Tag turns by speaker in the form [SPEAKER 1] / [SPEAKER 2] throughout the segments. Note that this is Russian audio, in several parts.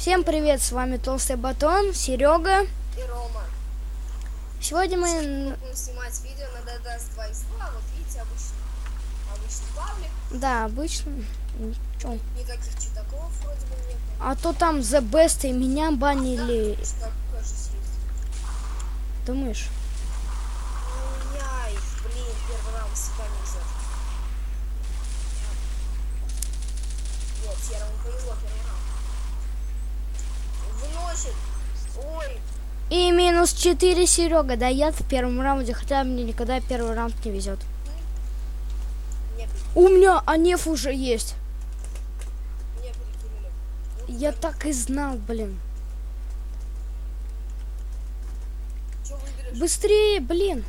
[SPEAKER 1] Всем привет, с вами Толстый Батон, Серега
[SPEAKER 2] и Рома.
[SPEAKER 1] Сегодня мы...
[SPEAKER 2] Будем снимать видео на DDS 2 2, вот видите, обычный, обычный паблик.
[SPEAKER 1] Да, обычно. Ничего.
[SPEAKER 2] Никаких чудаков вроде бы нет.
[SPEAKER 1] А то там The Best и меня банили.
[SPEAKER 2] Да, что, кажется,
[SPEAKER 1] Думаешь?
[SPEAKER 2] Ну, первый раунд всегда нельзя. Вот, первому повезло, первому
[SPEAKER 1] и минус 4 Серега Да я в первом раунде, хотя мне никогда первый раунд не везет. У меня Анеф уже есть. Я так и знал, блин. Быстрее, блин.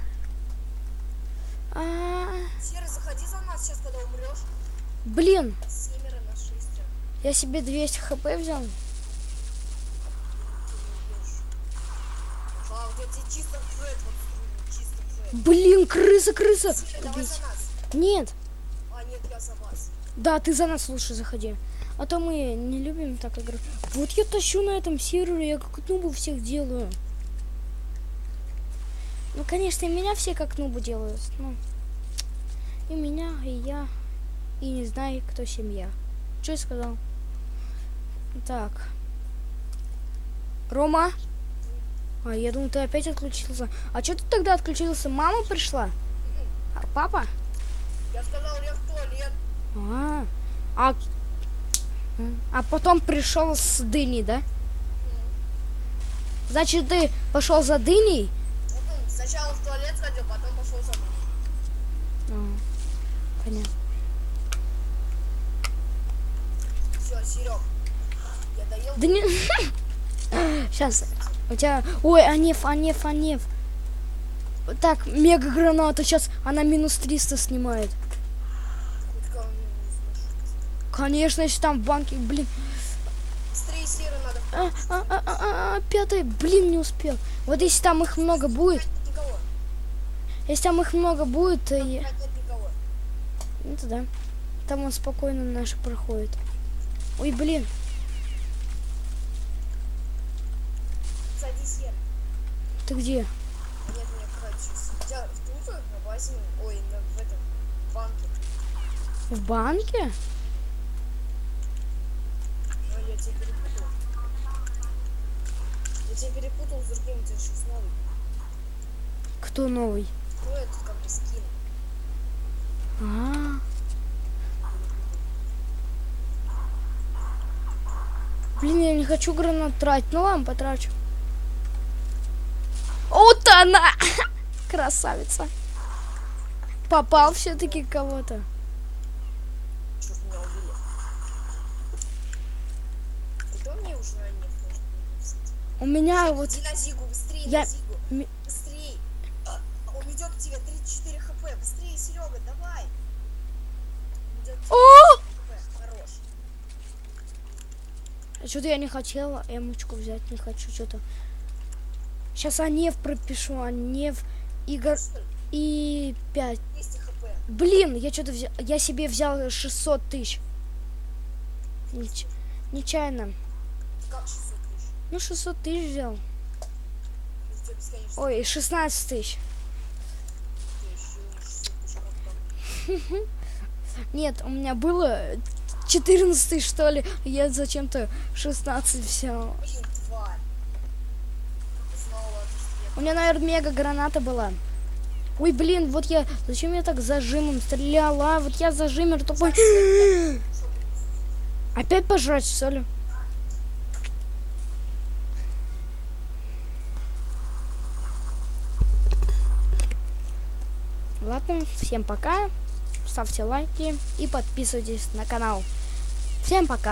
[SPEAKER 1] А -а -а.
[SPEAKER 2] Серый, заходи за нас сейчас, когда умрешь.
[SPEAKER 1] Блин. Я себе 200 хп взял. Блин, крыса, крыса.
[SPEAKER 2] Серый, давай за нас.
[SPEAKER 1] Нет.
[SPEAKER 2] А, нет, я за вас.
[SPEAKER 1] Да, ты за нас лучше заходи. А то мы не любим так играть. Вот я тащу на этом сервере, я как нубу всех делаю. Ну, конечно, меня все как нубу делают. Ну, и меня, и я. И не знаю, кто семья. Что я сказал? Так. Рома? А, я думал, ты опять отключился. А что ты тогда отключился? Мама пришла? А, папа?
[SPEAKER 2] Я сказал, я в туалет.
[SPEAKER 1] А, а, а потом пришел с дыней, да? Значит, ты пошел за дыней?
[SPEAKER 2] Он сначала в туалет сходил, потом пошел за мной.
[SPEAKER 1] А, понятно.
[SPEAKER 2] Все, Серег, я доел.
[SPEAKER 1] Да не... Сейчас. У тебя... Ой, Анеф, Анеф, Анеф. Так, мега граната. Сейчас она минус 300 снимает. Конечно, если там в банке, блин. А, а, а, а, а, пятая, блин, не успел. Вот если там их много будет, если там их много будет, то
[SPEAKER 2] никого.
[SPEAKER 1] Ну да. Там он спокойно наши проходит. Ой, блин.
[SPEAKER 2] Садись, Серый.
[SPEAKER 1] Ты где?
[SPEAKER 2] Нет, нет, сейчас. Я тут, на базе, ой, на, в этом, банке.
[SPEAKER 1] В банке?
[SPEAKER 2] А, я тебя перепутал. Я тебя перепутал с другим, у тебя сейчас новый.
[SPEAKER 1] Кто новый?
[SPEAKER 2] Ну, этот как бы скин.
[SPEAKER 1] А. Блин, я не хочу гранат тратить. Ну ладно, потрачу. Она! Красавица. Попал все-таки кого-то. У меня вот...
[SPEAKER 2] Иди на Зигу, быстрее
[SPEAKER 1] Я-
[SPEAKER 2] на Зигу.
[SPEAKER 1] ми-
[SPEAKER 2] Быстрей. А, Он идет к тебе, 34 хп. Быстрее, Серега, давай.
[SPEAKER 1] О!
[SPEAKER 2] Хорош.
[SPEAKER 1] Что-то я не хотела эмочку взять, не хочу что-то. Сейчас Анев пропишу, Анев, Игорь и 5.
[SPEAKER 2] 200 хп.
[SPEAKER 1] Блин, я что-то взял, я себе взял 600 тысяч. Неч- нечаянно.
[SPEAKER 2] Как 600 тысяч?
[SPEAKER 1] Ну, 600 тысяч взял. Ой, 16 тысяч.
[SPEAKER 2] Ты еще 600 тысяч потом.
[SPEAKER 1] Нет, у меня было 14 тысяч, что ли. Я зачем-то 16 взял.
[SPEAKER 2] Блин, тварь. Снова, что я
[SPEAKER 1] У меня, наверное, мега граната была. Ой, блин, вот я... Зачем я так зажимом стреляла? Вот я зажимер такой... Опять пожрать, что ли? Ладно, всем пока. Ставьте лайки и подписывайтесь на канал. Всем пока.